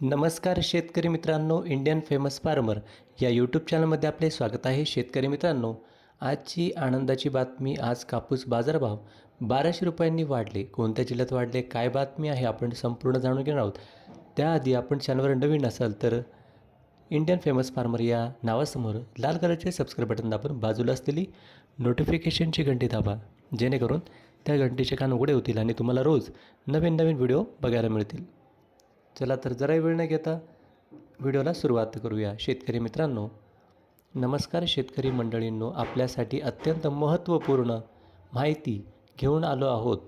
नमस्कार शेतकरी मित्रांनो इंडियन फेमस फार्मर या यूट्यूब चॅनलमध्ये आपले स्वागत आहे शेतकरी मित्रांनो. आजची आनंदाची बातमी आज कापूस बाजारभाव बाराशे रुपयांनी वाढले. कोणत्या जिल्ह्यात वाढले काय बातमी आहे आपण संपूर्ण जाणून घेणार आहोत. त्याआधी आपण चॅनलवर नवीन असाल तर इंडियन फेमस फार्मर या नावासमोर लाल कलरचे सबस्क्राईब बटन दाबून बाजूला असलेली नोटिफिकेशनची घंटी दाबा. जेणेकरून त्या घंटीचे कान उघडे होतील आणि तुम्हाला रोज नवीन नवीन व्हिडिओ बघायला मिळतील. चला तर जराही वेळ न घेता व्हिडिओला सुरुवात करूया. शेतकरी मित्रांनो नमस्कार शेतकरी मंडळींनो. आपल्यासाठी अत्यंत महत्त्वपूर्ण माहिती घेऊन आलो आहोत.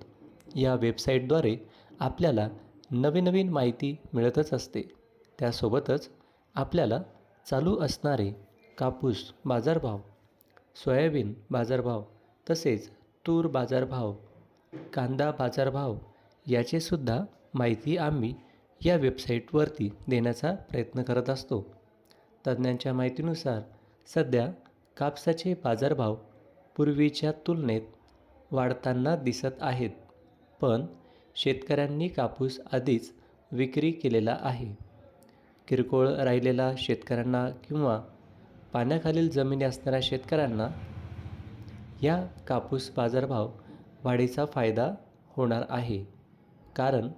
या वेबसाईटद्वारे आपल्याला नवीन नवीन माहिती मिळतच असते. त्यासोबतच आपल्याला चालू असणारे कापूस बाजारभाव सोयाबीन बाजारभाव तसेच तूर बाजारभाव कांदा बाजारभाव याचेसुद्धा माहिती आम्ही या वेबसाईटवरती देण्याचा प्रयत्न करत असतो. तज्ज्ञांच्या माहितीनुसार सध्या कापसाचे बाजारभाव पूर्वीच्या तुलनेत वाढताना दिसत आहेत पण शेतकऱ्यांनी कापूस आधीच विक्री केलेला आहे. किरकोळ राहिलेला शेतकऱ्यांना किंवा पाण्याखालील जमिनी असणाऱ्या शेतकऱ्यांना या कापूस बाजारभाव वाढीचा फायदा होणार आहे. कारण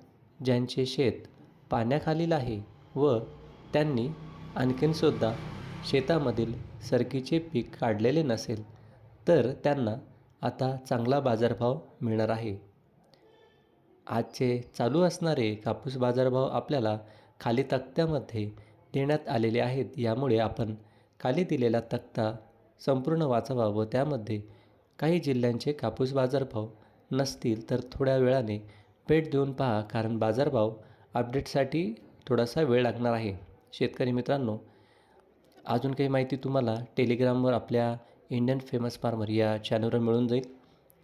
ज्यांचे शेत पाण्याखालील आहे व त्यांनी आणखीनसुद्धा शेतामधील सरकीचे पीक काढलेले नसेल तर त्यांना आता चांगला बाजारभाव मिळणार आहे. आजचे चालू असणारे कापूस बाजारभाव आपल्याला खाली तक्त्यामध्ये देण्यात आलेले आहेत यामुळे आपण खाली दिलेला तक्ता संपूर्ण वाचावा व त्यामध्ये काही जिल्ह्यांचे कापूस बाजारभाव नसतील तर थोड्या वेळाने भेट देऊन पहा कारण बाजारभाव अपडेटसाठी थोडासा वेळ लागणार आहे. शेतकरी मित्रांनो अजून काही माहिती तुम्हाला टेलिग्रामवर आपल्या इंडियन फेमस फार्मर या चॅनलवर मिळून जाईल.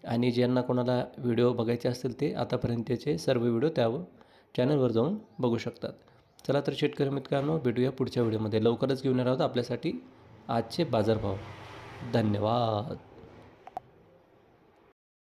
आणि ज्यांना कोणाला व्हिडिओ बघायचे असतील ते आतापर्यंतचे सर्व व्हिडिओ त्यावर चॅनलवर जाऊन बघू शकतात. चला तर शेतकरी मित्रांनो भेटूया पुढच्या व्हिडिओमध्ये लवकरच घेऊन येणार आहोत आपल्यासाठी आजचे बाजारभाव. धन्यवाद!